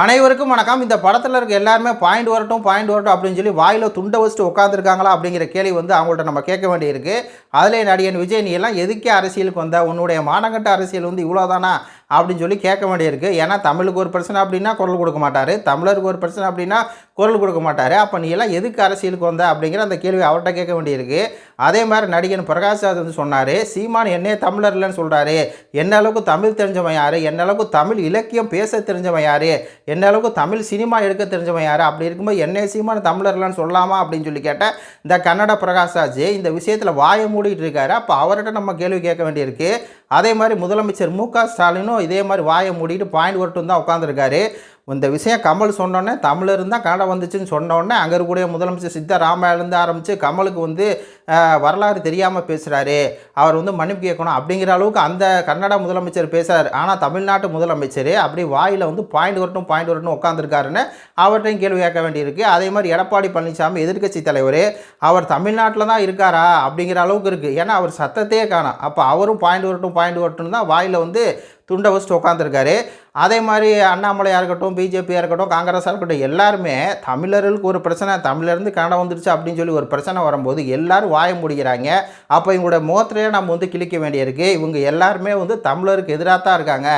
அனைவருக்கும் வணக்கம். இந்த படத்தில் இருக்க எல்லாருமே பாயிண்ட் வரட்டும் பாயிண்ட் வரட்டும் அப்படின்னு சொல்லி வாயில் துண்டை வச்சுட்டு உட்காந்துருக்காங்களா அப்படிங்கிற கேள்வி வந்து அவங்கள்ட்ட நம்ம கேட்க வேண்டியிருக்கு. அதில் நடிகன் விஜய் நீ எல்லாம் எதுக்கே அரசியலுக்கு வந்த? உன்னுடைய மானங்கட்ட அரசியல் வந்து இவ்வளோதானா அப்படின்னு சொல்லி கேட்க வேண்டியிருக்கு. ஏன்னா தமிழுக்கு ஒரு பிரச்சனை அப்படின்னா குரல் கொடுக்க மாட்டார். தமிழருக்கு ஒரு பிரச்சனை அப்படின்னா குரல் கொடுக்க மாட்டார். அப்போ நீ எல்லாம் எதுக்கு அரசியலுக்கு வந்த? அப்படிங்கிற அந்த கேள்வி அவர்கிட்ட கேட்க வேண்டியிருக்கு. அதே மாதிரி நடிகன் பிரகாஷ்ராஜ் வந்து சொன்னார் சீமான் என்னே தமிழர் இல்லைன்னு சொல்கிறாரு என்ன அளவுக்கு தமிழ் தெரிஞ்சவன் யார்? என்ன அளவுக்கு தமிழ் இலக்கியம் பேச தெரிஞ்சவன் யார்? என்ன அளவுக்கு தமிழ் சினிமா எடுக்க தெரிஞ்சவன் யார்? அப்படி இருக்கும்போது என்னே சீமான் தமிழர் இல்லைன்னு சொல்லலாமா அப்படின்னு சொல்லி கேட்டேன் இந்த கன்னட பிரகாஷ்ராஜ் இந்த விஷயத்தில் வாயை மூடிட்டு இருக்காரு. அப்போ அவர்கிட்ட நம்ம கேள்வி கேட்க வேண்டியிருக்கு. அதே மாதிரி முதலமைச்சர் மு க ஸ்டாலினும் இதே மாதிரி வாயை மூடிட்டு பாயிண்ட் வரட்டும் தான் உட்காந்துருக்காரு இந்த விஷயம் கமல் சொன்னோன்னே தமிழ் இருந்தால் கன்னடம் வந்துச்சுன்னு சொன்னோடனே அங்கே இருக்கக்கூடிய முதலமைச்சர் சித்தராமையிலேருந்து ஆரம்பித்து கமலுக்கு வந்து வரலாறு தெரியாமல் பேசுகிறாரு அவர் வந்து மன்னிப்பு கேட்கணும் அப்படிங்கிற அளவுக்கு அந்த கன்னட முதலமைச்சர் பேசுகிறார் ஆனால் தமிழ்நாட்டு முதலமைச்சர் அப்படி வாயில் வந்து பாயிண்ட் வரட்டும் பாயிண்ட் வரட்டும் உட்காந்துருக்காருன்னு அவர்கிட்டையும் கேள்வி கேட்க வேண்டியிருக்கு. அதே மாதிரி எடப்பாடி பழனிசாமி எதிர்க்கட்சி தலைவர் அவர் தமிழ்நாட்டில் தான் இருக்காரா அப்படிங்கிற அளவுக்கு இருக்குது ஏன்னா அவர் சத்தத்தையே காணும். அப்போ அவரும் பாயிண்ட் வரட்டும் பாயிண்ட் வரட்டும் தான் வாயில் வந்து துண்டை வச்சுட்டு உட்காந்துருக்காரு அதே மாதிரி அண்ணாமலையாக இருக்கட்டும் பிஜேபியாக இருக்கட்டும் காங்கிரஸாக இருக்கட்டும் எல்லாருமே தமிழர்களுக்கு ஒரு பிரச்சனை தமிழ்லேருந்து கனடா வந்துருச்சு அப்படின்னு சொல்லி ஒரு பிரச்சனை வரும்போது எல்லாரும் வாய முடிக்கிறாங்க. அப்போ இவங்களோட முகத்திலேயே நம்ம வந்து கிழிக்க வேண்டியிருக்கு. இவங்க எல்லாருமே வந்து தமிழருக்கு எதிராக தான் இருக்காங்க.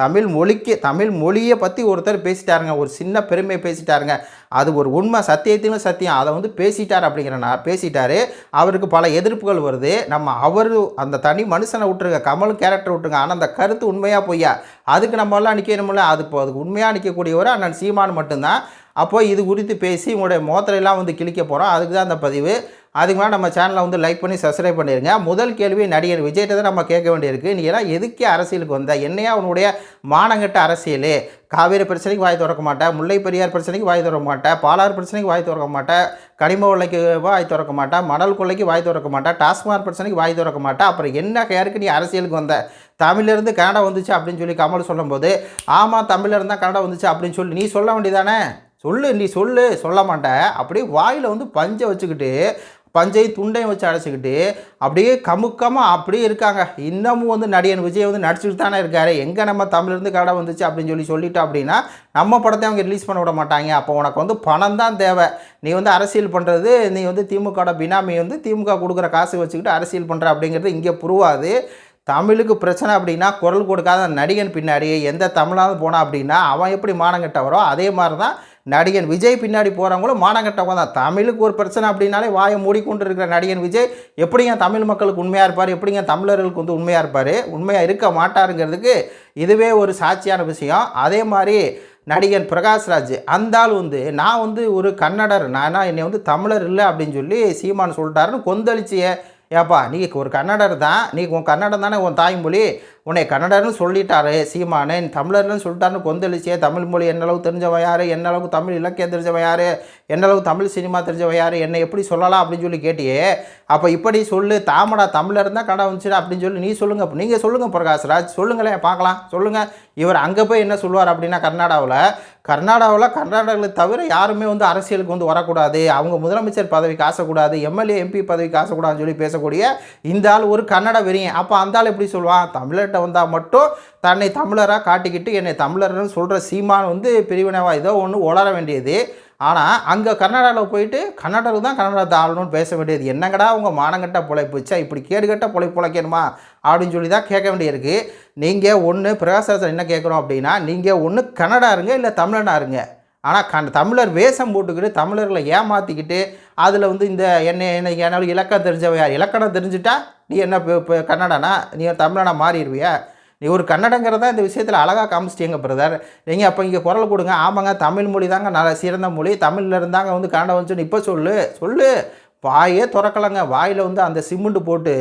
தமிழ் மொழிக்கு தமிழ் மொழியை பற்றி ஒருத்தர் பேசிட்டாருங்க. ஒரு சின்ன பெருமையை பேசிட்டாருங்க. அது ஒரு உண்மை சத்தியத்திலும் சத்தியம். அதை வந்து பேசிட்டார் அப்படிங்கிறனா பேசிட்டாரு. அவருக்கு பல எதிர்ப்புகள் வருது. நம்ம அவர் அந்த தனி மனுஷனை விட்டுருங்க. கமல் கேரக்டர் விட்டுருங்க. ஆனால் அந்த கருத்து உண்மையாக பொய்யா? அதுக்கு நம்மளாம் நிற்கணும்ல அது இப்போ அதுக்கு உண்மையாக நிற்கக்கூடியவர் அண்ணன் சீமான் மட்டும்தான். அப்போது இது குறித்து பேசி உங்களுடைய மோத்தரையெல்லாம் வந்து கிழிக்க போகிறோம் அதுக்கு தான் அந்த பதிவு. அதுக்கு மேலே நம்ம சேனலை வந்து லைக் பண்ணி சப்ஸ்கிரைப் பண்ணிடுங்க முதல் கேள்வி நடிகர் விஜய்கிட்ட தான் நம்ம கேட்க வேண்டியிருக்கு. நீ எல்லாம் எதுக்கே அரசியலுக்கு வந்த? என்னையா உன்னுடைய மானங்கட்ட அரசியல்? காவேரி பிரச்சனைக்கு வாய் திறக்க மாட்டேன் முல்லை பெரியார் பிரச்சனைக்கு வாய் திறக்க மாட்டேன் பாலாறு பிரச்சனைக்கு வாய் திறக்க மாட்டேன் கனிம கொள்ளைக்கு வாய் திறக்க மாட்டேன் மணல் கொள்ளைக்கு வாய் திறக்க மாட்டேன் டாஸ்மாக் பிரச்சனைக்கு வாய் திறக்க மாட்டேன் அப்புறம் என்ன கேருக்கு நீ அரசியலுக்கு வந்த? தமிழ்லேருந்து கனடா வந்துச்சு அப்படின்னு சொல்லி கமல் சொல்லும்போது ஆமாம் தமிழ்லேருந்து இருந்தால் கனடா வந்துச்சு அப்படின்னு சொல்லி நீ சொல்ல வேண்டியதானே? சொல்லு நீ சொல்லு சொல்ல மாட்டேன் அப்படியே வாயில் வந்து பஞ்சை வச்சுக்கிட்டு பஞ்சையும் துண்டையும் வச்சு அடைச்சிக்கிட்டு அப்படியே கமுக்கமாக அப்படியே இருக்காங்க. இன்னமும் வந்து நடிகன் விஜய் வந்து நடிச்சுட்டு தானே இருக்காரு. எங்கே நம்ம தமிழ்லேருந்து கடை வந்துச்சு அப்படின்னு சொல்லி சொல்லிட்டோம் அப்படின்னா நம்ம படத்தை அவங்க ரிலீஸ் பண்ண விட மாட்டாங்க. அப்போ உனக்கு வந்து பணம் தான் தேவை. நீ வந்து அரசியல் பண்ணுறது நீ வந்து திமுகவோட பினாமி வந்து திமுக கொடுக்குற காசு வச்சுக்கிட்டு அரசியல் பண்ணுற அப்படிங்கிறது இங்கே புரிவாது தமிழுக்கு பிரச்சனை அப்படின்னா குரல் கொடுக்காத நடிகன் பின்னாடி எந்த தமிழாவது போனான் அப்படின்னா அவன் எப்படி மானங்கெட்டவரோ அதே மாதிரி தான் நடிகன் விஜய் பின்னாடி போகிறவங்களும் மானங்கட்டவங்க தான். தமிழுக்கு ஒரு பிரச்சனை அப்படின்னாலே வாயை மூடிக்கொண்டு இருக்கிற நடிகன் விஜய் எப்படிங்க தமிழ் மக்களுக்கு உண்மையாக இருப்பார்? எப்படிங்க தமிழர்களுக்கு வந்து உண்மையாக இருப்பார்? உண்மையாக இருக்க மாட்டாருங்கிறதுக்கு இதுவே ஒரு சாட்சியான விஷயம். அதே மாதிரி நடிகன் பிரகாஷ்ராஜ் அந்த ஆள் வந்து நான் வந்து ஒரு கன்னடர் நானா என்னை வந்து தமிழர் இல்லை அப்படின்னு சொல்லி சீமான் சொல்லிட்டாருன்னு கொந்தளிச்சிய ஏப்பா நீ ஒரு கன்னடர் தான் நீ உன் கன்னடம் தானே உன் தாய்மொழி உன்னை கன்னடர்னு சொல்லிட்டாரு சீமானே. தமிழர்னு சொல்லிட்டாருன்னு கொந்தளிச்சே. தமிழ் மொழி என்ன அளவுக்கு தெரிஞ்சவன் யார்? என்ன அளவுக்கு தமிழ் இலக்கியம் தெரிஞ்சவன் யார்? என்ன அளவுக்கு தமிழ் சினிமா தெரிஞ்சவன் யார்? என்னை எப்படி சொல்லலாம் அப்படின்னு சொல்லி கேட்டியே. அப்போ இப்படி சொல்லு. தாமடா தமிழர் இருந்தால் கடை வந்துச்சுடா அப்படின்னு சொல்லி நீ சொல்லுங்கள் நீங்கள் சொல்லுங்கள் பிரகாஷ்ராஜ். சொல்லுங்களேன் பார்க்கலாம். சொல்லுங்கள் இவர் அங்கே போய் என்ன சொல்லுவார் அப்படின்னா கர்நாடகாவில் கர்நாடகாவில் கர்நாடகாவில் தவிர யாருமே வந்து அரசியலுக்கு வந்து வரக்கூடாது. அவங்க முதலமைச்சர் பதவிக்கு ஆசைக்கூடாது. எம்எல்ஏ எம்பி பதவிக்கு ஆசைக்கூடாதுன்னு சொல்லி பேசக்கூடிய இந்த ஆள் ஒரு கன்னட வெறியன். அப்போ அந்த ஆள் எப்படி சொல்லுவான்? தமிழர்கிட்ட வந்தால் மட்டும் தன்னை தமிழராக காட்டிக்கிட்டு என்னை தமிழர்னு சொல்கிற சீமான் வந்து பிரிவினைவாக ஏதோ ஒன்று உளர வேண்டியது. ஆனால் அங்கே கர்நாடகாவில் போயிட்டு கன்னடருக்கு தான் கன்னடத்தை ஆளணும்னு பேச வேண்டியது. என்னங்கடா உங்கள் மானங்கட்ட பிழைப்புச்சா? இப்படி கேடுகட்ட பிழை பிழைக்கணுமா? அப்படின்னு சொல்லி தான் கேட்க வேண்டியிருக்கு. நீங்கள் ஒன்று பிரகாசத்தில் என்ன கேட்குறோம் அப்படின்னா நீங்கள் ஒன்று கன்னடா இருங்க இல்லை தமிழனா இருங்க. ஆனால் கண் தமிழர் வேஷம் போட்டுக்கிட்டு தமிழர்களை ஏமாற்றிக்கிட்டு அதில் வந்து இந்த என்ன என்ன என்ன இலக்கணம் தெரிஞ்சவ யார்? இலக்கணம் தெரிஞ்சுட்டா நீ என்ன இப்போ இப்போ கன்னடனா? நீ தமிழனா மாறிடுவியா? நீ ஒரு கன்னடங்கிறத இந்த விஷயத்தில் அழகாக காமிச்சிட்டீங்க பிரதர் நீங்கள் அப்போ இங்கே குரல் கொடுங்க. ஆமாங்க தமிழ் மொழி தாங்க நல்ல சிறந்த மொழி. தமிழில் இருந்தாங்க வந்து கன்னடம் வந்துச்சுன்னு இப்போ சொல்லு. சொல்லு. வாயே திறக்கலைங்க. வாயில் வந்து அந்த சிமெண்ட் போட்டு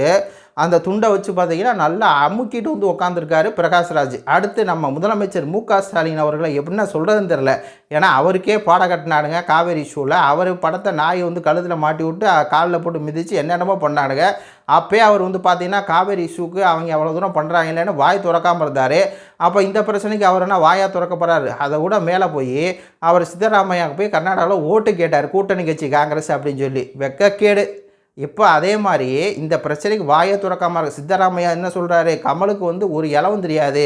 அந்த துண்டை வச்சு பார்த்தீங்கன்னா நல்லா அமுக்கிட்டு வந்து உட்காந்துருக்காரு பிரகாஷ்ராஜ். அடுத்து நம்ம முதலமைச்சர் மு க ஸ்டாலின் அவர்களை எப்படின்னா சொல்கிறதுன்னு தெரில ஏன்னா அவருக்கே பாட கட்டினாடுங்க காவேரி ஷூவில் அவர் படத்தை நாய் வந்து கழுத்தில் மாட்டி விட்டு காலில் போட்டு மிதித்து என்னென்னமோ பண்ணாடுங்க அப்போயே அவர் வந்து பார்த்தீங்கன்னா காவேரி இஷ்யூக்கு அவங்க எவ்வளோ தூரம் பண்ணுறாங்க இல்லைன்னு வாய் திறக்காமல் இருந்தார். அப்போ இந்த பிரச்சனைக்கு அவர் என்ன வாயாக திறக்கப்படுறாரு அதை விட மேலே போய் அவர் சித்தராமையாவுக்கு போய் கர்நாடகாவில் ஓட்டு கேட்டார். கூட்டணி கட்சி காங்கிரஸ் அப்படின்னு சொல்லி. வெக்கக்கேடு. இப்போ அதே மாதிரி இந்த பிரச்சனைக்கு வாயை துறக்காமல் இருக்கு சித்தராமையா என்ன சொல்கிறாரு கமலுக்கு வந்து ஒரு இலவும் தெரியாது.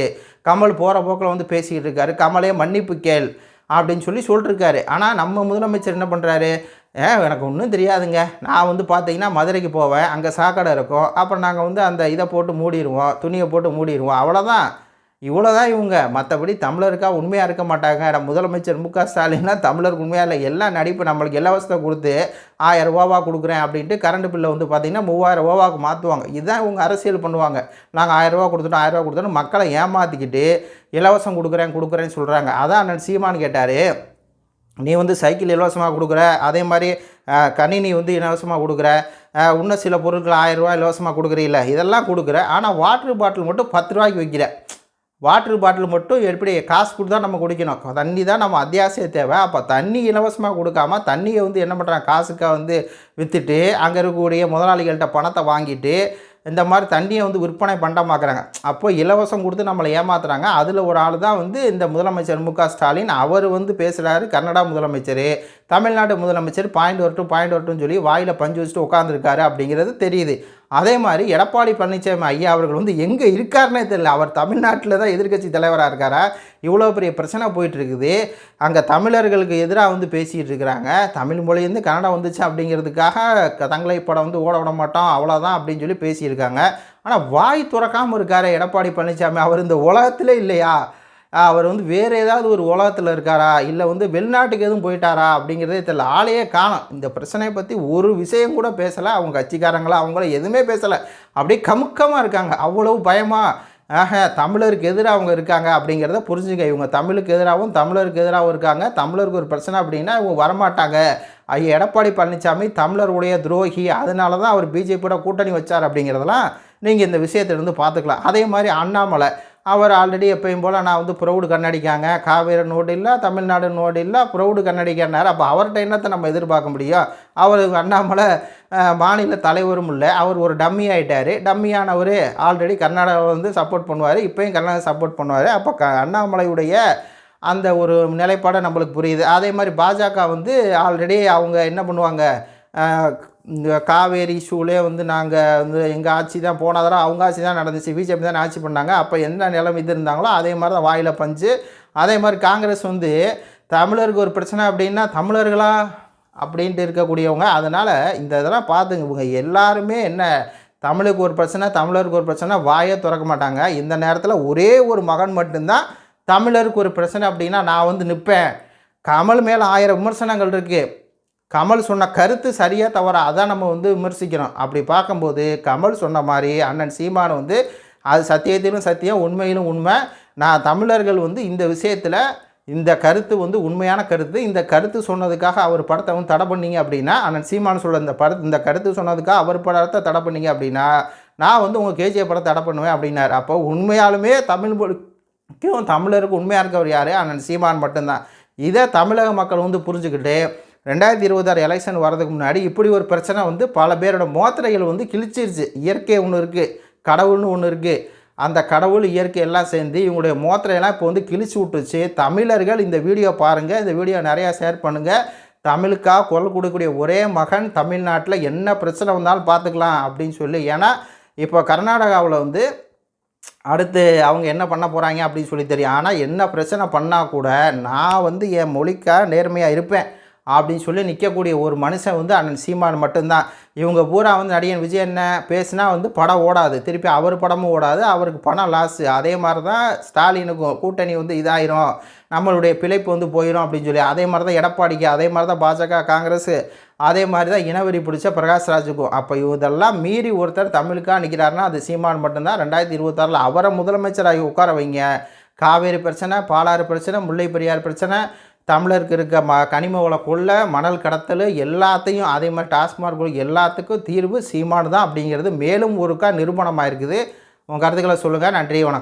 கமல் போகிற போக்கில் வந்து பேசிக்கிட்டு இருக்காரு. கமலே மன்னிப்பு கேள் அப்படின்னு சொல்லி சொல்லிட்டுருக்காரு ஆனால் நம்ம முதலமைச்சர் என்ன பண்ணுறாரு ஏ எனக்கு ஒன்றும் தெரியாதுங்க. நான் வந்து பார்த்தீங்கன்னா மதுரைக்கு போவேன். அங்கே சாக்கடை இருக்கும். அப்புறம் நாங்கள் வந்து அந்த இதை போட்டு மூடிடுவோம். துணியை போட்டு மூடிடுவோம். அவ்வளோதான் இவ்வளோதான் இவங்க. மற்றபடி தமிழருக்கா உண்மையாக இருக்க மாட்டாங்க. முதலமைச்சர் மு க ஸ்டாலின்னா தமிழருக்கு உண்மையாக இல்லை. எல்லா நடிப்பு நம்மளுக்கு இலவசத்தை கொடுத்து ஆயிரம் ரூபாவா கொடுக்குறேன் அப்படின்ட்டு கரண்ட் பில்லை வந்து பார்த்திங்கன்னா மூவாயிரம் ரூபாவுக்கு மாற்றுவாங்க இதுதான் இவங்க அரசியல் பண்ணுவாங்க. நாங்கள் ஆயிரம் ரூபா கொடுத்துட்டோம் ஆயிரம் ரூபா மக்களை ஏமாற்றிக்கிட்டு இலவசம் கொடுக்குறேன் கொடுக்குறேன்னு சொல்கிறாங்க அதான் அண்ணன் சீமான் கேட்டார். நீ வந்து சைக்கிள் இலவசமாக கொடுக்குற அதே மாதிரி கணினி வந்து இலவசமாக கொடுக்குற இன்னும் சில பொருட்கள் ஆயிரம் இலவசமாக கொடுக்குறீல்ல இதெல்லாம் கொடுக்குற. ஆனால் வாட்டர் பாட்டில் மட்டும் பத்து ரூபாய்க்கு விற்கிற வாட்டர் பாட்டில் மட்டும் எப்படி காசு கொடுத்து தான் நம்ம குடிக்கணும். தண்ணி தான் நம்ம அத்தியாவசிய தேவை. அப்போ தண்ணி இலவசமாக கொடுக்காம தண்ணியை வந்து என்ன பண்ணுறாங்க காசுக்காக வந்து விற்றுட்டு அங்கே இருக்கக்கூடிய முதலாளிகள்கிட்ட பணத்தை வாங்கிட்டு இந்த மாதிரி தண்ணியை வந்து விற்பனை பண்ணமாக்குறாங்க அப்போ இலவசம் கொடுத்து நம்மளை ஏமாத்துறாங்க. அதில் ஒரு ஆள் தான் வந்து இந்த முதலமைச்சர் மு ஸ்டாலின். அவர் வந்து பேசுகிறாரு கன்னடா முதலமைச்சர் தமிழ்நாடு முதலமைச்சர் பாயிண்ட் வரட்டும் பாயிண்ட் வரட்டும்னு சொல்லி வாயில் பஞ்சு வச்சுட்டு உட்காந்துருக்காரு அப்படிங்கிறது தெரியுது. அதே மாதிரி எடப்பாடி பழனிசாமி ஐயா அவர்கள் வந்து எங்கே இருக்காருன்னே தெரியல. அவர் தமிழ்நாட்டில் தான் எதிர்க்கட்சி தலைவராக இருக்காரா? இவ்வளோ பெரிய பிரச்சனை போயிட்டு இருக்குது அங்கே தமிழர்களுக்கு எதிராக வந்து பேசிகிட்டு இருக்கிறாங்க. தமிழ் மொழியிருந்து கன்னடம் வந்துச்சு அப்படிங்கிறதுக்காக தங்களை படம் வந்து ஓட விட மாட்டோம். அவ்வளோதான் அப்படின்னு சொல்லி பேசியிருக்காங்க. ஆனால் வாய் துறக்காமல் இருக்கார் எடப்பாடி பழனிசாமி அவர் இந்த உலகத்திலே இல்லையா? அவர் வந்து வேறு ஏதாவது ஒரு உலகத்தில் இருக்காரா? இல்லை வந்து வெளிநாட்டுக்கு எதுவும் போயிட்டாரா? அப்படிங்கிறதே தெரியல. ஆளையே காணும். இந்த பிரச்சனையை பற்றி ஒரு விஷயம் கூட பேசலை. அவங்க கட்சிக்காரங்களா அவங்கள எதுவுமே பேசலை. அப்படியே கமுக்கமாக இருக்காங்க. அவ்வளவு பயமாக ஆக தமிழருக்கு எதிராக அவங்க இருக்காங்க அப்படிங்கிறத புரிஞ்சுங்க. இவங்க தமிழுக்கு எதிராகவும் தமிழருக்கு எதிராகவும் இருக்காங்க. தமிழருக்கு ஒரு பிரச்சனை அப்படின்னா இவங்க வரமாட்டாங்க. ஐயா எடப்பாடி பழனிசாமி தமிழருடைய துரோகி. அதனால தான் அவர் பிஜேபியோட கூட்டணி வச்சார் அப்படிங்கிறதெல்லாம் நீங்கள் இந்த விஷயத்திலிருந்து பார்த்துக்கலாம். அதே மாதிரி அண்ணாமலை. அவர் ஆல்ரெடி எப்பயும் போல் நான் வந்து ப்ரௌடு கண்ணடிக்காங்க. காவேரி நோடு இல்லை தமிழ்நாடு நோடு இல்லை ப்ரௌடு கண்ணடிக்கார் அப்போ அவர்கிட்ட என்னத்தை நம்ம எதிர்பார்க்க முடியும்? அவர் அண்ணாமலை மாநில தலைவரும் இல்லை. அவர் ஒரு டம்மி ஆகிட்டார் டம்மியானவர் ஆல்ரெடி கர்நாடகாவை வந்து சப்போர்ட் பண்ணுவார். இப்போயும் கர்நாடகா சப்போர்ட் பண்ணுவார். அப்போ க அண்ணாமலையுடைய அந்த ஒரு நிலைப்பாடை நம்மளுக்கு புரியுது. அதே மாதிரி பாஜக வந்து ஆல்ரெடி அவங்க என்ன பண்ணுவாங்க? இந்த காவேரி இஷ்யூலே வந்து நாங்கள் வந்து எங்கள் ஆட்சி தான் போன தடவை அவங்க ஆட்சி தான் நடந்துச்சு. பிஜேபி தான் ஆட்சி பண்ணாங்க. அப்போ என்ன நிலைமை இது இருந்தாங்களோ அதே மாதிரி தான் வாயில் பஞ்சு. அதே மாதிரி காங்கிரஸ் வந்து தமிழருக்கு ஒரு பிரச்சனை அப்படின்னா தமிழர்களா அப்படின்ட்டு இருக்கக்கூடியவங்க. அதனால் இந்த இதெல்லாம் பார்த்துங்க. இவங்க எல்லாருமே என்ன தமிழுக்கு ஒரு பிரச்சனை தமிழருக்கு ஒரு பிரச்சனை வாயே திறக்க மாட்டாங்க. இந்த நேரத்தில் ஒரே ஒரு மகன் மட்டும்தான் தமிழருக்கு ஒரு பிரச்சனை அப்படின்னா நான் வந்து நிற்பேன் கமல் மேலே ஆயிரம் விமர்சனங்கள் இருக்குது கமல் சொன்ன கருத்து சரியாக தவறா அதான் நம்ம வந்து விமர்சிக்கிறோம். அப்படி பார்க்கும்போது கமல் சொன்ன மாதிரி அண்ணன் சீமான் வந்து அது சத்தியத்திலும் சத்தியம் உண்மையிலும் உண்மை. நான் தமிழர்கள் வந்து இந்த விஷயத்தில் இந்த கருத்து வந்து உண்மையான கருத்து. இந்த கருத்து சொன்னதுக்காக அவர் படத்தை வந்து தடை பண்ணீங்க அப்படின்னா அண்ணன் சீமான் சொல்ல இந்த படத்து இந்த கருத்து சொன்னதுக்காக அவர் படத்தை தடை பண்ணீங்க அப்படின்னா நான் வந்து உங்கள் கேஜிஎஃப் படத்தை தடை பண்ணுவேன் அப்படின்னாரு. அப்போ உண்மையாலுமே தமிழ் மொழிக்கும் தமிழருக்கு உண்மையாக இருக்கவர் யார்? அண்ணன் சீமான் மட்டும்தான். இதை தமிழக மக்கள் வந்து புரிஞ்சுக்கிட்டு ரெண்டாயிரத்தி இருபத்தாறு எலெக்ஷன் வரதுக்கு முன்னாடி இப்படி ஒரு பிரச்சனை வந்து பல பேரோட மோத்திரைகள் வந்து கிழிச்சிருச்சு. இயற்கை ஒன்று இருக்குது கடவுள்னு ஒன்று இருக்குது அந்த கடவுள் இயற்கை எல்லாம் சேர்ந்து இவங்களுடைய மோத்திரையெல்லாம் இப்போ வந்து கிழிச்சு விட்டுச்சு தமிழர்கள் இந்த வீடியோ பாருங்கள் இந்த வீடியோ நிறையா ஷேர் பண்ணுங்கள் தமிழுக்காக குரல் கொடுக்கக்கூடிய ஒரே மகன் தமிழ்நாட்டில் என்ன பிரச்சனை வந்தாலும் பார்த்துக்கலாம் அப்படின்னு சொல்லி. ஏன்னா இப்போ கர்நாடகாவில் வந்து அடுத்து அவங்க என்ன பண்ண போகிறாங்க அப்படின்னு சொல்லி தெரியும். ஆனால் என்ன பிரச்சனை பண்ணால் கூட நான் வந்து என் மொழிக்காக நேர்மையாக இருப்பேன். அப்படின்னு சொல்லி நிற்கக்கூடிய ஒரு மனுஷன் வந்து அண்ணன் சீமான் மட்டும்தான். இவங்க பூரா வந்து நடிகன் விஜய் என்ன பேசுனா வந்து படம் ஓடாது. திருப்பி அவர் படமும் ஓடாது அவருக்கு பணம் லாஸு அதே மாதிரி தான் ஸ்டாலினுக்கும் கூட்டணி வந்து இதாயிரும். நம்மளுடைய பிழைப்பு வந்து போயிடும் அப்படின்னு சொல்லி. அதே மாதிரி தான் எடப்பாடிக்கு அதே மாதிரி தான் பாஜக காங்கிரஸ் அதே மாதிரி தான் இனவெறி பிடிச்ச பிரகாஷ்ராஜுக்கும் அப்போ இதெல்லாம் மீறி ஒருத்தர் தமிழுக்காக நிற்கிறாருன்னா அது சீமான் மட்டும்தான். ரெண்டாயிரத்தி இருபத்தாறில் அவரை முதலமைச்சராகி உட்கார வைங்க. காவேரி பிரச்சனை பாலாறு பிரச்சனை முல்லை பெரியார் பிரச்சனை தமிழருக்கு இருக்க ம கனிம வள கொள்ளை மணல் கடத்தல் எல்லாத்தையும் அதே மாதிரி டாஸ்மாக் எல்லாத்துக்கும் தீர்வு சீமானு தான் அப்படிங்கிறது மேலும் ஒருக்கா நிரூபணமாக இருக்குது உங்கள் கருத்துக்களை சொல்லுங்கள் நன்றி வணக்கம்.